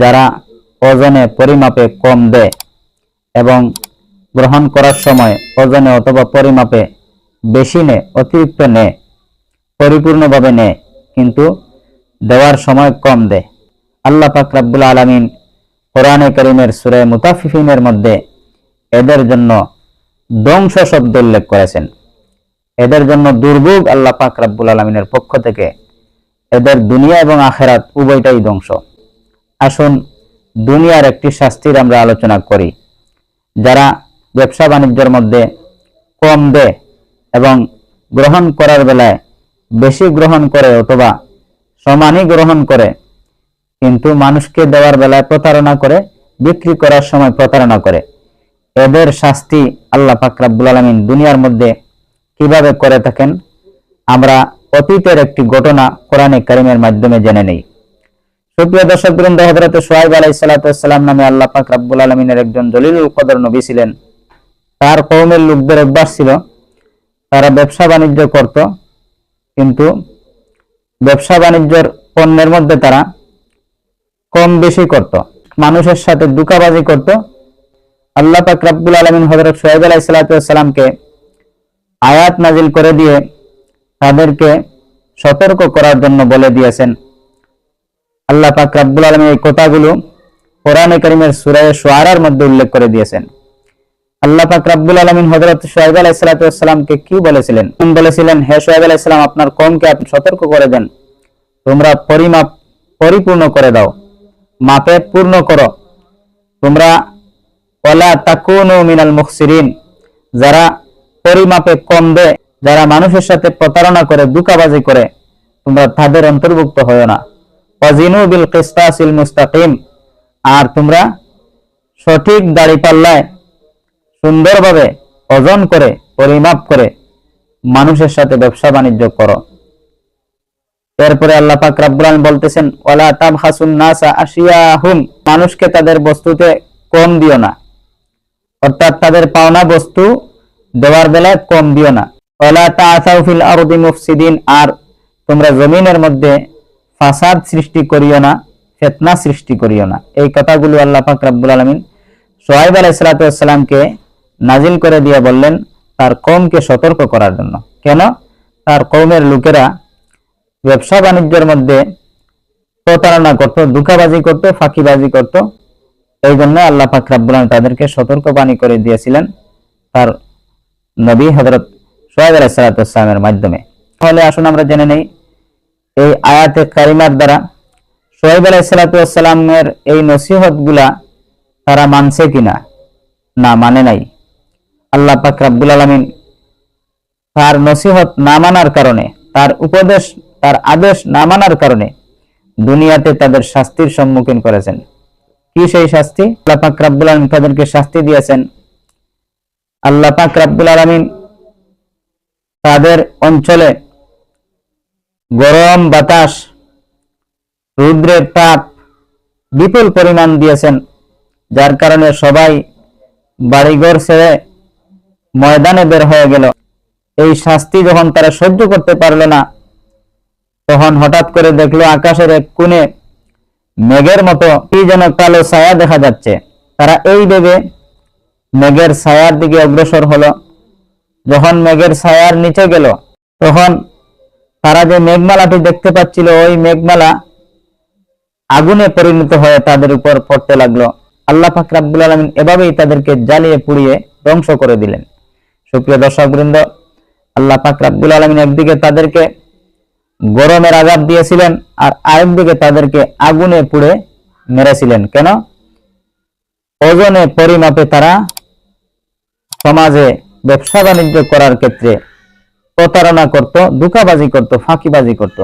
যারা ওজনে পরিমাপে কম দেয় এবং গ্রহণ করার সময় ওজনে অথবা পরিমাপে বেশি নেয়, অতিরিক্ত নেয়, পরিপূর্ণভাবে নেয়, কিন্তু দেওয়ার সময় কম দেয়। আল্লাহ পাক রাব্বুল আলামিন কোরআনে করিমের সুরে মুতাফিফিনের মধ্যে এদের জন্য ধ্বংস শব্দ উল্লেখ করেছেন। এদের জন্য দুর্ভোগ আল্লাহ পাক রাব্বুল আলমিনের পক্ষ থেকে এদের দুনিয়া এবং আখেরাত উভয়টাই ধ্বংস। আসুন দুনিয়ার একটি শাস্তির আমরা আলোচনা করি, যারা ব্যবসা বাণিজ্যের মধ্যে কম দেয় এবং গ্রহণ করার বেলায় বেশি গ্রহণ করে অথবা সমানই গ্রহণ করে, কিন্তু মানুষকে দেওয়ার বেলায় প্রতারণা করে, বিক্রি করার সময় প্রতারণা করে। এদের শাস্তি আল্লাহ পাক রাব্বুল আলামিন দুনিয়ার মধ্যে কীভাবে করে থাকেন, আমরা অতীতের একটি ঘটনা কোরআনে কারিমের মাধ্যমে জেনে নেই। সুপ্রিয় দর্শক বৃন্দ হজরত সোহাইব আলাই সালাতাম নামে আল্লাহ পাক রাব্বুল আলমিনের একজন জলিলুল কদর নবী ছিলেন। তার কৌমের লোকদের অভ্যাস ছিল, তারা ব্যবসা বাণিজ্য করত, কিন্তু ব্যবসা বাণিজ্যের পণ্যের মধ্যে তারা কম বেশি করত, মানুষের সাথে দুকাবাজি করত। আল্লাহ পাক রাব্বুল আলমিন হজরত সোহেব আলাই সালাতামকে আয়াত নাজিল করে দিয়ে তাদেরকে সতর্ক করার জন্য বলে দিয়েছেন। আল্লাহ পাক রাব্বুল আলমী এই কথাগুলো কোরআনে করিমের সুরায় সোয়ারার মধ্যে উল্লেখ করে দিয়েছেন। আল্লাহ পাক রাব্বুল আলমিন হজরত সোহেব আলাই সালাতামকে কি বলেছিলেন? বলেছিলেন, হে সোহেব আলাই সালাম আপনার কমকে আপনি সতর্ক করে দেন। তোমরা পরিমাপ পরিপূর্ণ করে দাও। মাপে পূর্ণ করো। তোমরা ওলা তাকুনু মিনাল মুখসিরিন, যারা পরিমাপে কম দেয়, যারা মানুষের সাথে প্রতারণা করে, দুকাবাজি করে, তোমরা তাদের অন্তর্ভুক্ত হয় না। ওয়াজিনু বিল কিসতাসিল মুস্তাকিম। আর তোমরা সঠিক দাড়ি পাল্লায় সুন্দরভাবে ওজন করে, পরিমাপ করে মানুষের সাথে ব্যবসা বাণিজ্য করো। এরপরে আল্লাহ পাক রাব্বুল আলামিন বলতেছেন, ওয়ালা তাবখাসুন নাসা আশিয়াহুম। মানুষকে তাদের বস্তুতে কম দিও না। অর্থাৎ তাদের পাওনা বস্তু দেওয়ার বেলায় কম দিও না। ওয়ালা তাআসাউ ফিল আরদি মুফসিদিন। আর তোমরা জমিনের মধ্যে ফাসাদ সৃষ্টি করিও না, ফিতনা সৃষ্টি করিও না। এই কথাগুলো আল্লাহ পাক রাব্বুল আলামিন সোহাইব আলাইহিস সালাতু ওয়াসসালামকে নাজিল করে দিয়ে বললেন তার কওমকে সতর্ক করার জন্য। কেন? তার কওমের লোকেরা ব্যবসা বাণিজ্যের মধ্যে প্রতারণা করত দুকাবাজি করত, ফাঁকিবাজি করত। এই জন্য আল্লাহ পাক রাব্বুল আলামিন তাদেরকে সতর্ক বাণী করে দিয়েছিলেন তার নবী হযরত সোহাইব আলাইহিস সালাতু ওয়াসসালামের মাধ্যমে। তাহলে আসুন আমরা জেনে নেই এই আয়াতে কারিমার দ্বারা সোহাইব আলাইহিস সালাতু এই নসিহতগুলা তারা মানছে কিনা? না মানে নাই। আল্লাহ পাক রাব্বুল আলামিন তার নসিহত না মানার কারণে, তার উপদেশ, তার আদেশ না মানার কারণে দুনিয়াতে তাদের শাস্তির সম্মুখীন করেছেন। কি সেই শাস্তি? আল্লাহ পাক রাব্বুল আলামিন তাদেরকে শাস্তি দিয়েছেন। আল্লাহ পাক রাব্বুল আলামিন তাদের অঞ্চলে গরম বাতাস, রুদ্রের তাপ বিপুল পরিমাণ দিয়েছেন, যার কারণে সবাই বাড়িঘর ছেড়ে ময়দানে বের হয়ে গেল। এই শাস্তি যখন তারা সহ্য করতে পারল না, তখন হঠাৎ করে দেখল আকাশের এক কোণে মেঘের মতো কি যেন কালো ছায়া দেখা যাচ্ছে। তারা এই ভেবে মেঘের ছায়ার দিকে অগ্রসর হলো। যখন মেঘের ছায়ার নিচে গেল, তখন তারা যে মেঘমালাটি দেখতে পাচ্ছিল, ওই মেঘমালা আগুনে পরিণত হয়ে তাদের উপর পড়তে লাগল। আল্লাহ পাক রাব্বুল আলামিন এভাবেই তাদেরকে জ্বালিয়ে পুড়িয়ে ধ্বংস করে দিলেন। সুপ্রিয় দর্শক বৃন্দ আল্লাহ পাক রাব্বুল আলামিন একদিকে তাদেরকে গরমের আঘাত দিয়েছিলেন আর আরেকদিকে তাদেরকে আগুনে পুড়ে মেরেছিলেন। কেন? ওজনে পরিমাপে তারা সমাজে ব্যবসা বাণিজ্য করার ক্ষেত্রে প্রতারণা করত দুকাবাজি করত ফাঁকিবাজি করত।